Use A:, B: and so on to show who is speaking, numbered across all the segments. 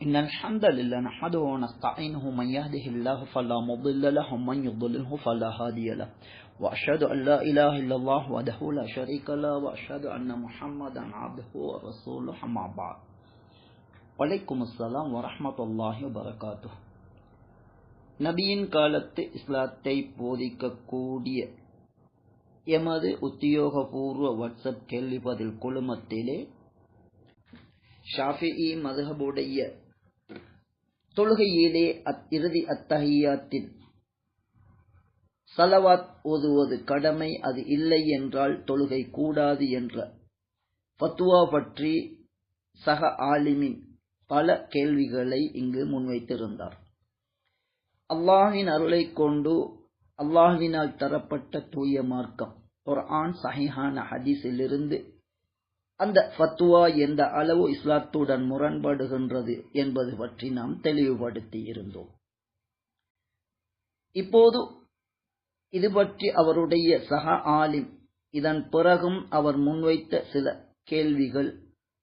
A: إن الحمد لله نحمده ونستعينه من يهده الله فلا مضل له ومن يضلله فلا هادي له. وأشهد أن لا إله إلا الله وحده لا شريك له وأشهد أن محمدا عبده ورسوله أما بعد. وعليكم السلام ورحمة الله وبركاته. நபியின் காலத்து இஸ்லாத்தை போதிக்கக்கூடிய எமது உத்தியோகபூர்வ வாட்ஸ்அப் கேள்வி பதில் குழுமத்திலே ஷாஃபி மதுஹபுடைய தொழுகையிலே அத் இறுதி அத்தஹியாத்தின் சலவாத் ஓதுவது கடமை அது இல்லை என்றால் தொழுகை கூடாது என்ற ஃபத்துவா பற்றி சக ஆலிமின் பல கேள்விகளை இங்கு முன்வைத்திருந்தார். அல்லாஹின் அருளை கொண்டு அல்லாஹினால் தரப்பட்ட தூய மார்க்கம். ஒரு ஆண் சஹிஹான ஹதீஸிலிருந்து அந்த ஃபத்துவா எந்த அளவு இஸ்லாத்துடன் முரண்படுகின்றது என்பது பற்றி நாம் தெளிவுபடுத்தி இருந்தோம். இப்போது இது பற்றி அவருடைய சக ஆலிம் இதன் பிறகும் அவர் முன்வைத்த சில கேள்விகள்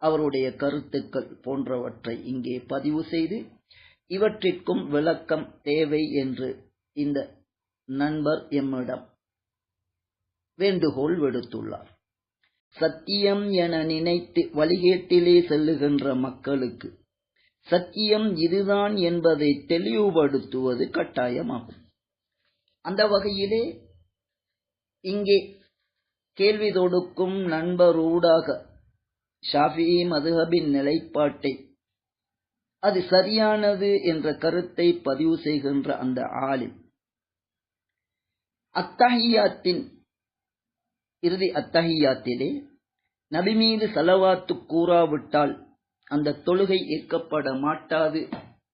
A: அவருடைய கருத்துக்கள் போன்றவற்றை இங்கே பதிவு செய்து இவற்றிற்கும் விளக்கம் தேவை என்று இந்த நண்பர் எம்மிடம் வேண்டுகோள் விடுத்துள்ளார். சத்தியம் என நினைத்து வழிகேட்டிலே செல்லுகின்ற மக்களுக்கு சத்தியம் இதுதான் என்பதை தெளிவுபடுத்துவது கட்டாயமாகும். அந்த வகையிலே இங்கே கேள்வி தொடுக்கும் நண்பரூடாக ஷாஃபி மதுஹபின் நிலைப்பாட்டை அது சரியானது என்ற கருத்தை பதிவு செய்கின்ற அந்த ஆலிம் அத்தஹியாத்தின் இறுதி அத்தஹியாத்திலே நபி மீது சலவாத்து கூறாவிட்டால் அந்த தொழுகை ஏற்கப்பட மாட்டாது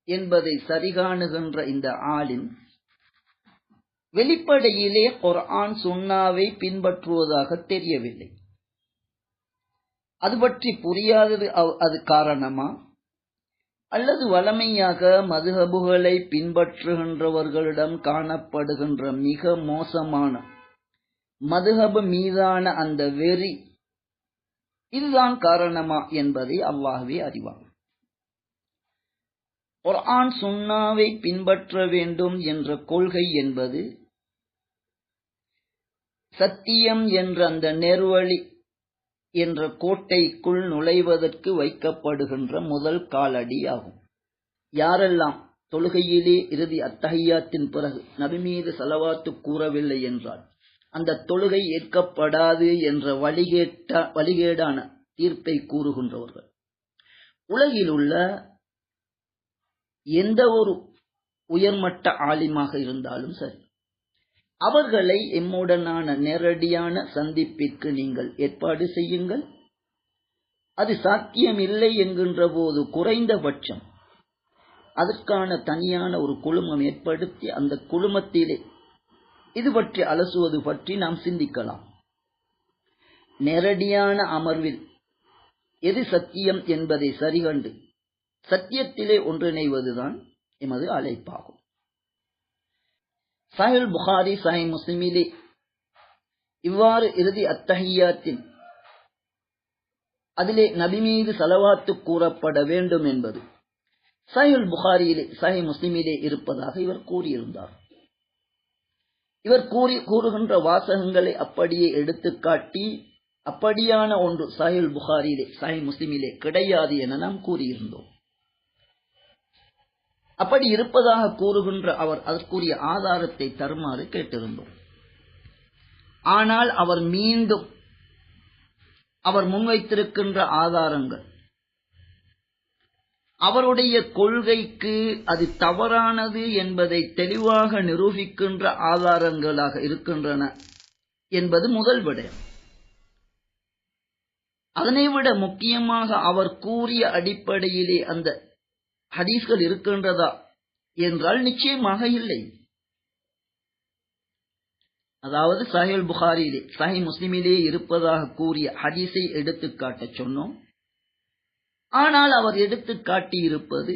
A: என்பதை சரிகாணுகின்ற இந்த ஆளின் வெளிப்படையிலே குர்ஆன் சுன்னாவை பின்பற்றுவதாக தெரியவில்லை. அது பற்றி புரியாதது அது காரணமா? அல்லது வளமையாக மதுஹபுகளை பின்பற்றுகின்றவர்களிடம் காணப்படுகின்ற மிக மோசமான மதுஹபு மீதான அந்த வெறி இதுதான் காரணமா என்பதை அல்லாஹ்வே அறிவார் குர்ஆன் சுன்னாவை சுண்ணாவை பின்பற்ற வேண்டும் என்ற கொள்கை என்பது சத்தியம் என்ற அந்த நெர்வழி என்ற கோட்டைக்குள் நுழைவதற்கு வைக்கப்படுகின்ற முதல் காலடி ஆகும். யாரெல்லாம் தொழுகையிலே இறுதி அத்தகையாத்தின் பிறகு நபி மீது செலவாத்து கூறவில்லை என்றால் அந்த தொழுகை ஏற்கப்படாது என்ற வழிகேட்ட வழிகேடான தீர்ப்பை கூறுகின்றவர்கள். உலகில் உள்ள எந்த ஒரு உயர்மட்ட ஆலிமாக இருந்தாலும் சரி அவர்களை எம்முடனான நேரடியான சந்திப்பிற்கு நீங்கள் ஏற்பாடு செய்யுங்கள். அது சாத்தியமில்லை என்கின்ற போது குறைந்தபட்சம் அதற்கான தனியான ஒரு குழுமம் ஏற்படுத்தி அந்த குழுமத்திலே இது பற்றி அலசுவது பற்றி நாம் சிந்திக்கலாம். நேரடியான அமர்வில் எது சத்தியம் என்பதை சரிகண்டு சத்தியத்திலே ஒன்றிணைவதுதான் எமது அழைப்பாகும். சாஹில் புகாரி சாஹி முஸ்லிமிலே இவ்வாறு இறுதி அத்தகையாத்தின் அதிலே நபி மீது செலவாத்து கூறப்பட வேண்டும் என்பது சாஹில் புகாரியிலே சாஹி முஸ்லிமிலே இருப்பதாக இவர் கூறியிருந்தார். இவர் கூறி கூறுகின்ற வாசகங்களை அப்படியே எடுத்துக்காட்டி அப்படியான ஒன்று சாயுல் புகாரியிலே சாய் முஸ்லிமிலே கிடையாது என நாம் கூறியிருந்தோம். அப்படி இருப்பதாக கூறுகின்ற அவர் அதற்குரிய ஆதாரத்தை தருமாறு கேட்டிருந்தோம். ஆனால் அவர் மீண்டும் அவர் முன்வைத்திருக்கின்ற ஆதாரங்கள் அவருடைய கொள்கைக்கு அது தவறானது என்பதை தெளிவாக நிரூபிக்கின்ற ஆதாரங்களாக இருக்கின்றன என்பது முதல் விடயம். அதனைவிட முக்கியமாக அவர் கூறிய அடிப்படையிலே அந்த ஹதீஸ்கள் இருக்கின்றதா என்றால் நிச்சயமாக இல்லை. அதாவது சஹில் புகாரிலே சஹி முஸ்லிமிலே இருப்பதாக கூறிய ஹதீஸை எடுத்துக்காட்டச் சொன்னோம். ஆனால் அவர் எடுத்து காட்டியிருப்பது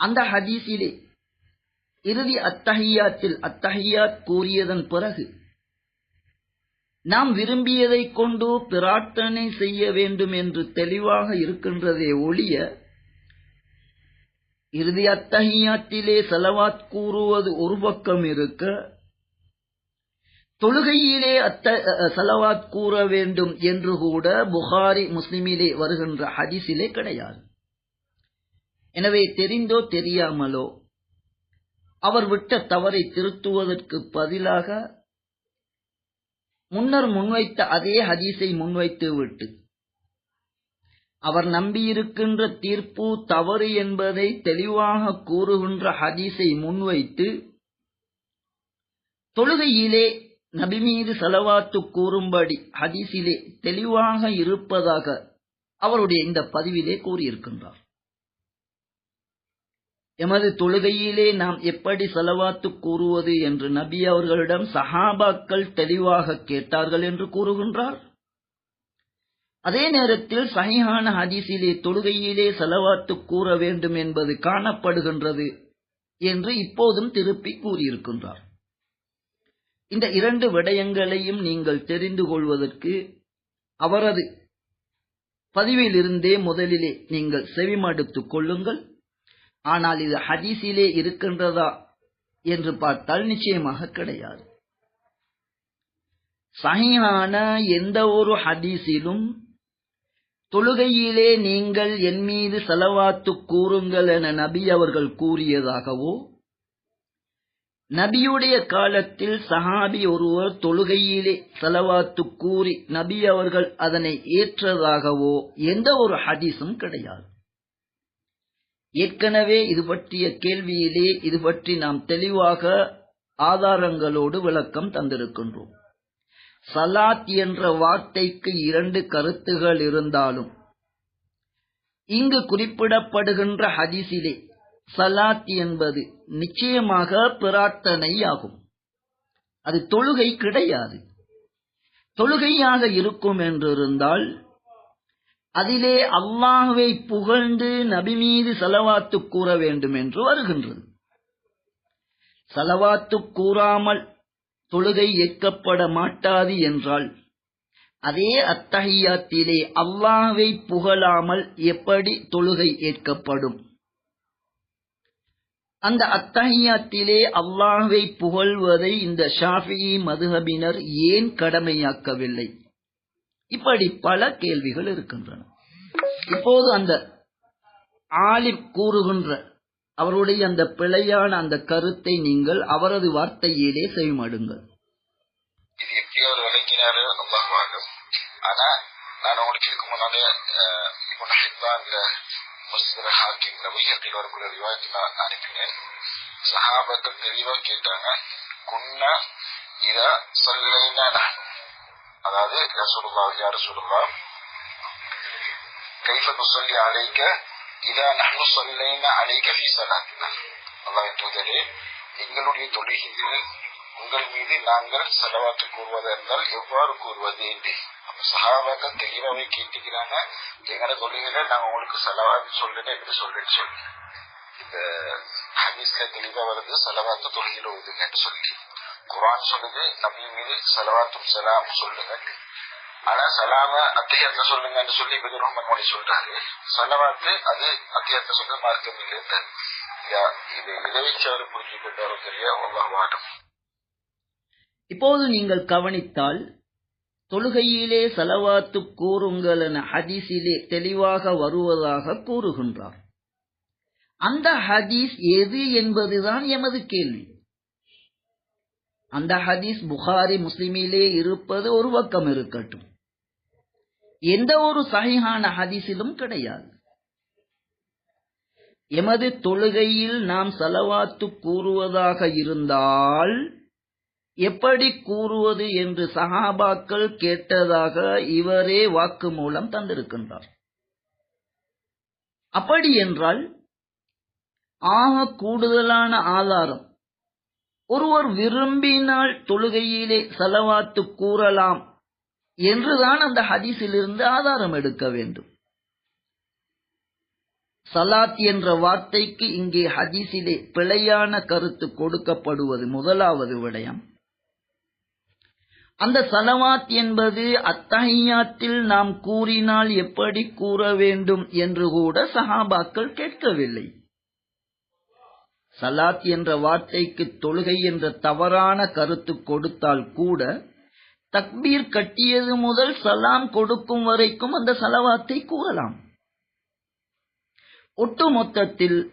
A: அந்த ஹதீஸிலே. இறுதி அத்தஹியாத்தில் அத்தஹியாத் கூறியதன் பிறகு நாம் விரும்பியதை கொண்டு பிரார்த்தனை செய்ய வேண்டும் என்று தெளிவாக இருக்கின்றதே ஒழிய இறுதி அத்தஹியாத்திலே செலவாத் கூறுவது ஒரு பக்கம் இருக்க தொழுகையிலே அத்த சலவாத் கூற வேண்டும் என்று கூட புகாரி முஸ்லிமிலே வருகின்ற ஹதீஸிலே கிடையாது. எனவே தெரிந்தோ தெரியாமலோ அவர் விட்ட தவறை திருத்துவதற்கு பதிலாக முன்னர் முன்வைத்த அதே ஹதீஸை முன்வைத்து விட்டு அவர் நம்பியிருக்கின்ற தீர்ப்பு தவறு என்பதை தெளிவாக கூறுகின்ற ஹதீஸை முன்வைத்து தொழுகையிலே நபி மீது செலவாத்து கூறும்படி ஹதீஸிலே தெளிவாக இருப்பதாக அவருடைய இந்த பதிவிலே கூறியிருக்கின்றார். எமது தொழுகையிலே நாம் எப்படி செலவாத்து கூறுவது என்று நபி அவர்களிடம் சஹாபாக்கள் தெளிவாக கேட்டார்கள் என்று கூறுகின்றார். அதே நேரத்தில் சஹிஹான ஹதீஸிலே தொழுகையிலே செலவாத்து கூற வேண்டும் என்பது காணப்படுகின்றது என்று இப்போதும் திருப்பி கூறியிருக்கின்றார். இந்த இரண்டு விடயங்களையும் நீங்கள் தெரிந்து கொள்வதற்கு அவரது பதிவிலிருந்தே முதலிலே நீங்கள் செவிமடுத்துக் கொள்ளுங்கள். ஆனால் இது ஹதீஸிலே இருக்கின்றதா என்று பார்த்தால் நிச்சயமாக கிடையாது. சகியான எந்த ஒரு ஹதீஸிலும் தொழுகையிலே நீங்கள் என் மீது செலவாத்து கூறுங்கள் என நபி அவர்கள் கூறியதாகவோ நபியுடைய காலத்தில் சஹாபி ஒருவர் தொழுகையிலே செலவாத்து கூறி நபி அவர்கள் அதனை ஏற்றதாகவோ எந்த ஒரு ஹதீஸும் கிடையாது. ஏற்கனவே இது பற்றிய கேள்வியிலே இது பற்றி நாம் தெளிவாக ஆதாரங்களோடு விளக்கம் தந்திருக்கின்றோம். சலாத் என்ற வார்த்தைக்கு இரண்டு கருத்துகள் இருந்தாலும் இங்கு குறிப்பிடப்படுகின்ற ஹதீஸிலே சலாத் என்பது நிச்சயமாக பிரார்த்தனை ஆகும் அது தொழுகை கிடையாது. தொழுகையாக இருக்கும் என்றிருந்தால் அதிலே அல்லாஹுவை புகழ்ந்து நபி மீது செலவாத்து கூற வேண்டும் என்று வருகின்றது. செலவாத்து கூறாமல் தொழுகை ஏற்கப்பட மாட்டாது என்றால் அதே அத்தகையாத்திலே அல்லாஹுவை புகழாமல் எப்படி தொழுகை ஏற்கப்படும்? அந்த அத்தஹியாத்திலே அல்லாஹுவை புகழ்வதை இந்த ஷாஃபி மதுஹபினர் ஏன் கடமையாக்கவில்லை? இப்படி பல கேள்விகள் இருக்கின்றன. இப்போது அந்த ஆலிப் கூறுகின்ற அவருடைய அந்த பிழையான அந்த கருத்தை நீங்கள் அவரது வார்த்தையிலே செய்மடுங்கள்
B: இது எப்படி அவர் விளக்கினாரு ஆனா நான் உங்களுக்கு இதுக்கு முன்னாலே இப்போ ஹிப்பாங்கிற முஸ்லிம் ஹாக்கிம் நபிகத்தில் வரக்கூடிய ரிவாயத்தை நான் அனுப்பினேன் சஹாபக்கள் தெளிவா கேட்டாங்க குன்னா இதா சொல்லைனா அதாவது ரசூலுல்லா யார் ரசூலுல்லா கைஃப நுசல்லி அலைக்க இதா நஹ்னு சொல்லைனா அலைக்க ஃபீ ஸலாத்தினா அல்லாஹ் தூதரே எங்களுடைய தொழுகையில் உங்கள் மீது நாங்கள் செலவாத்து கூறுவதா இருந்தால் எவ்வாறு கூறுவது என்று அந்த சகாபாக்கள் தெளிவாவே கேட்டுக்கிறாங்க எங்கட தொழுகையில நாங்க உங்களுக்கு செலவாத்து சொல்றேன் எப்படி சொல்றேன்னு சொல்லி. இந்த ஹதீஸ்ல தெளிவா வருது செலவாத்து தொழுகையில ஓதுங்கன்னு சொல்லி. குரான் சொல்லுது நபி மீது செலவாத்தும் செலாம் சொல்லுங்க ஆனா சலாம அத்தியத்தை சொல்லுங்கன்னு சொல்லி பிது ரஹ்மான் மொழி சொல்றாரு. செலவாத்து அது அத்தியத்தை சொல்ல மார்க்கம் இல்லை இது இதை வச்சு அவர் புரிஞ்சு கொண்டாரோ தெரிய? ஒவ்வொரு வாட்டம்
A: இப்போது நீங்கள் கவனித்தால் தொழுகையிலே செலவாத்து கூறுங்கள் என ஹதீஸிலே தெளிவாக வருவதாக கூறுகின்றார். அந்த ஹதீஸ் எது என்பதுதான் எமது கேள்வி. அந்த ஹதீஸ் புகாரி முஸ்லிமிலே இருப்பது ஒரு பக்கம் இருக்கட்டும். எந்த ஒரு சகிஹான ஹதீஸிலும் கிடையாது. எமது தொழுகையில் நாம் செலவாத்து கூறுவதாக இருந்தால் எப்படி கூறுவது என்று சஹாபாக்கள் கேட்டதாக இவரே வாக்கு மூலம் தந்திருக்கின்றார். அப்படி என்றால் ஆக கூடுதலான ஆதாரம் ஒருவர் விரும்பினால் தொழுகையிலே செலவாத்து கூறலாம் என்றுதான் அந்த ஹதீஸிலிருந்து ஆதாரம் எடுக்க வேண்டும். சலாத் என்ற வார்த்தைக்கு இங்கே ஹதீஸிலே பிழையான கருத்து கொடுக்கப்படுவது முதலாவது விடயம். அந்த சலவாத் என்பது அத்தஹியாத்தில் நாம் கூறினால் எப்படி கூற வேண்டும் என்று கூட சஹாபாக்கள் கேட்கவில்லை. சலாத் என்ற வார்த்தைக்கு தொழுகை என்ற தவறான கருத்து கொடுத்தால் கூட தக்பீர் கட்டியது முதல் சலாம் கொடுக்கும் வரைக்கும் அந்த சலவாத்தை கூறலாம். ஒட்டுமொத்தத்தில்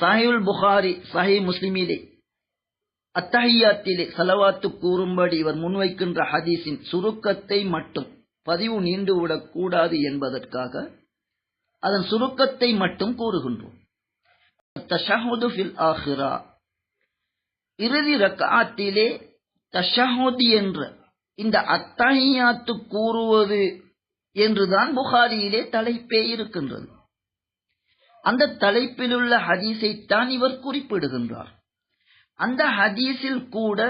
A: சாஹில் புகாரி சஹி முஸ்லிமிலே அத்தஹியாத்திலே சலவாத்து கூறும்படி இவர் முன்வைக்கின்ற ஹதீஸின் சுருக்கத்தை மட்டும் பதிவு நீண்டுவிடக் கூடாது என்பதற்காக அதன் சுருக்கத்தை மட்டும் கூறுகின்றோம். இறுதி ரக்காத்திலே தஷஹுத் என்ற இந்த அத்தஹியாத்து கூறுவது என்றுதான் புகாரியிலே தலைப்பே இருக்கின்றது. அந்த தலைப்பிலுள்ள ஹதீஸைத்தான் இவர் குறிப்பிடுகின்றார். அந்த ஹதீஸில் கூட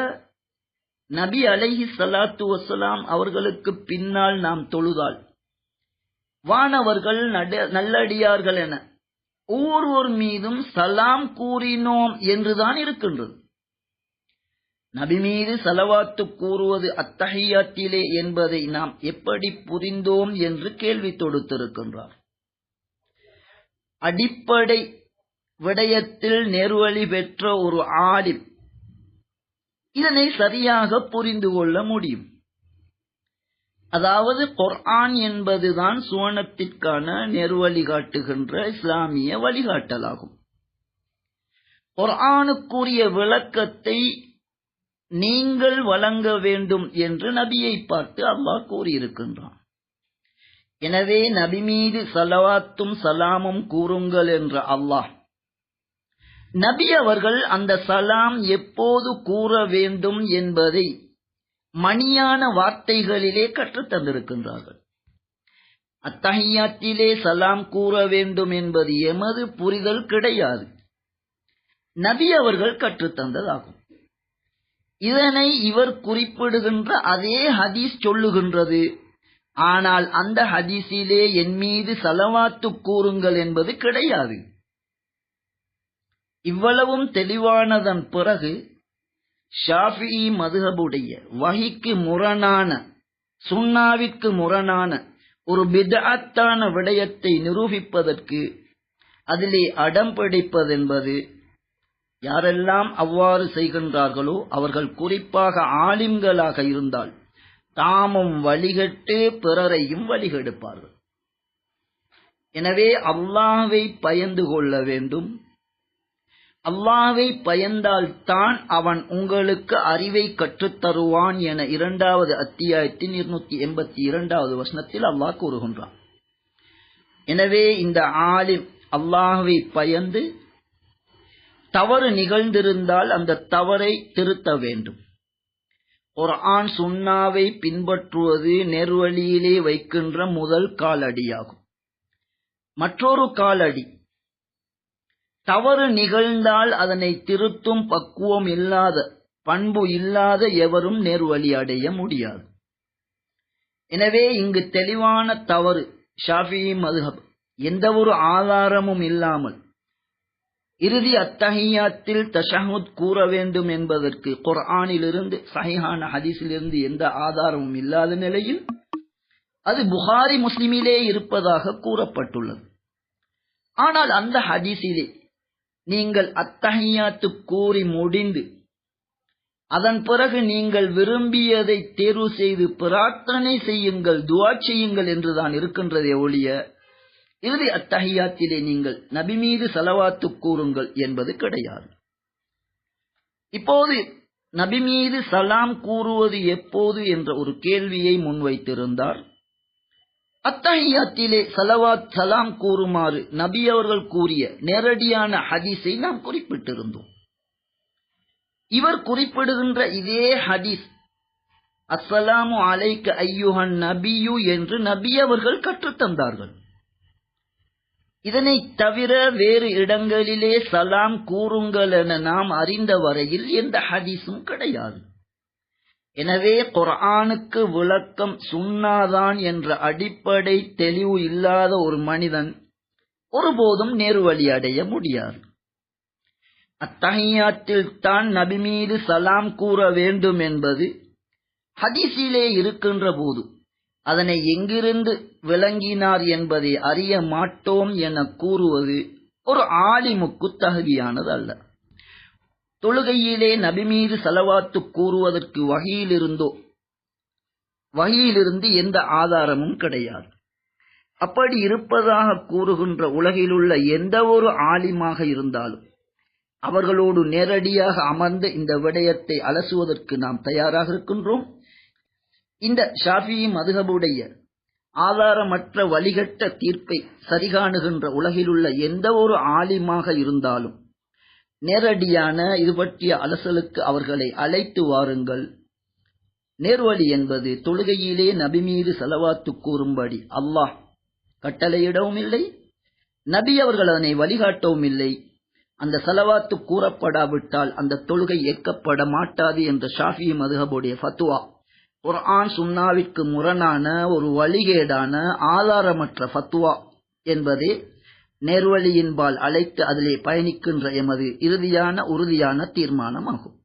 A: நபி அலைஹி சலாத்து வசலாம் அவர்களுக்கு பின்னால் நாம் தொழுதால் வானவர்கள் நல்லடியார்கள் என ஒவ்வொருவர் மீதும் சலாம் கூறினோம் என்றுதான் இருக்கின்றது. நபி மீது சலவாத்து கூறுவது அத்தகையாத்திலே என்பதை நாம் எப்படி புரிந்தோம் என்று கேள்வி தொடுத்திருக்கின்றார். அடிப்படை விடயத்தில் நெருவழி பெற்ற ஒரு ஆலிம். இதனை சரியாக புரிந்து கொள்ள முடியும். அதாவது குர்ஆன் என்பதுதான் சுவனத்திற்கான நெருவழி காட்டுகின்ற இஸ்லாமிய வழிகாட்டலாகும். குர்ஆனுக்குரிய விளக்கத்தை நீங்கள் வழங்க வேண்டும் என்று நபியை பார்த்து அல்லாஹ் கூறியிருக்கின்றான். எனவே நபி மீது சலவாத்தும் சலாமும் கூறுங்கள் என்ற அல்லாஹ் நபி அவர்கள் அந்த சலாம் எப்போது கூற வேண்டும் என்பதை மணியான வார்த்தைகளிலே கற்றுத் தந்திருக்கின்றார்கள். அத்தகையாத்திலே சலாம் கூற வேண்டும் என்பது எமது புரிதல் கிடையாது. நபி அவர்கள் கற்றுத்தந்ததாகும் இதனை இவர் குறிப்பிடுகின்ற அதே ஹதீஸ் சொல்லுகின்றது. ஆனால் அந்த ஹதீஸிலே என் மீது சலவாத்து கூறுங்கள் என்பது கிடையாது. இவ்வளவும் தெளிவானதன் பிறகு ஷாஃபி மதுஹபுடைய வகைக்கு முரணான சுண்ணாவிற்கு முரணான ஒரு பிதாத்தான விடயத்தை நிரூபிப்பதற்கு அதிலே அடம் பிடிப்பதென்பது யாரெல்லாம் அவ்வாறு செய்கின்றார்களோ அவர்கள் குறிப்பாக ஆலிம்களாக இருந்தால் தாமும் வழிகட்டு பிறரையும் வழிகெடுப்பார்கள். எனவே அல்லாவை பயந்து கொள்ள வேண்டும். அல்லாவை பயந்தால் தான் அவன் உங்களுக்கு அறிவை கற்றுத்தருவான் என இரண்டாவது அத்தியாயத்தின் இருநூத்தி எண்பத்தி இரண்டாவது வசனத்தில் அல்லாஹ் கூறுகின்றான். எனவே இந்த ஆலிம் அல்லாஹவை பயந்து தவறு நிகழ்ந்திருந்தால் அந்த தவறை திருத்த வேண்டும். ஒரு ஆண் சுண்ணாவை பின்பற்றுவது நெர்வழியிலே வைக்கின்ற முதல் காலடியாகும். மற்றொரு காலடி தவறு நிகழ்ந்தால் அதனை திருத்தும் பக்குவம் இல்லாத பண்பு இல்லாத எவரும் நேர்வழி அடைய முடியாது. எனவே இங்கு தெளிவான தவறு ஷாஃபி மதுஹப் எந்த ஒரு ஆதாரமும் இல்லாமல் இறுதி அத்தஹியாத்தில் தஷஹுத் கூற வேண்டும் என்பதற்கு குர்ஆனிலிருந்து சஹிஹான ஹதீஸிலிருந்து எந்த ஆதாரமும் இல்லாத நிலையில் அது புகாரி முஸ்லிமிலே இருப்பதாக கூறப்பட்டுள்ளது. ஆனால் அந்த ஹதீஸிலே நீங்கள் அத்தகையாத்து கூறி முடிந்து அதன் பிறகு நீங்கள் விரும்பியதை தேர்வு செய்து பிரார்த்தனை செய்யுங்கள் துவா செய்யுங்கள் என்றுதான் இருக்கின்றதே ஒழிய இறுதி அத்தகையாத்திலே நீங்கள் நபி மீது செலவாத்து கூறுங்கள் என்பது கிடையாது. இப்போது நபி மீது சலாம் கூறுவது எப்போது என்ற ஒரு கேள்வியை முன்வைத்திருந்தார். அத்தஹியாத்திலே சலவாத் சலாம் கூறுமாறு நபி அவர்கள் கூறிய நேரடியான ஹதீஸை நாம் குறிப்பிட்டிருந்தோம். இவர் குறிப்பிடுகின்ற இதே ஹதீஸ் அஸ்ஸலாமு அலைக்க ஐயுஹன் நபியு என்று நபி அவர்கள் கற்றுத்தந்தார்கள். இதனை தவிர வேறு இடங்களிலே சலாம் கூறுங்கள் என நாம் அறிந்த வரையில் எந்த ஹதீஸும் கிடையாது. எனவே குரானுக்கு விளக்கம் சுண்ணாதான் என்ற அடிப்படை தெளிவு இல்லாத ஒரு மனிதன் ஒருபோதும் நேர்வழி அடைய முடியாது. அத்தகையாத்தில் தான் நபி மீது சலாம் கூற வேண்டும் என்பது ஹதீஸிலே இருக்கின்ற போது அதனை எங்கிருந்து விளங்கினார் என்பதை அறிய மாட்டோம் என கூறுவது ஒரு ஆலிமுக்கு தகுதியானது அல்ல தொழுகையிலே நபி மீது கூறுவதற்கு வகையிலிருந்தோ வகையிலிருந்து எந்த ஆதாரமும் கிடையாது. அப்படி இருப்பதாக கூறுகின்ற உலகிலுள்ள எந்த ஒரு ஆலிமாக இருந்தாலும் அவர்களோடு நேரடியாக அமர்ந்து இந்த விடயத்தை அலசுவதற்கு நாம் தயாராக இருக்கின்றோம். இந்த ஷாஃபி மதுகபுடைய ஆதாரமற்ற வழிகட்ட தீர்ப்பை சரிகாணுகின்ற உலகிலுள்ள எந்த ஒரு ஆலிமாக இருந்தாலும் நேரடியான இது பற்றிய அலசலுக்கு அவர்களை அழைத்து வாருங்கள். நேர்வழி என்பது தொழுகையிலே நபி மீது செலவாத்து கூறும்படி அல்லாஹ் கட்டளையிடவும் இல்லை நபி அவர்கள் அதனை வழிகாட்டவும் இல்லை. அந்த செலவாத்து கூறப்படாவிட்டால் அந்த தொழுகை ஏற்கப்பட மாட்டாது என்ற ஷாஃபி மதுஹபுடைய ஃபத்துவா குர்ஆன் சுன்னாவிற்கு முரணான ஒரு வழிகேடான ஆதாரமற்ற ஃபத்துவா என்பதே நேர்வழியின்பால் அழைத்து அதிலே பயணிக்கின்ற எமது இறுதியான உறுதியான தீர்மானமாகும்.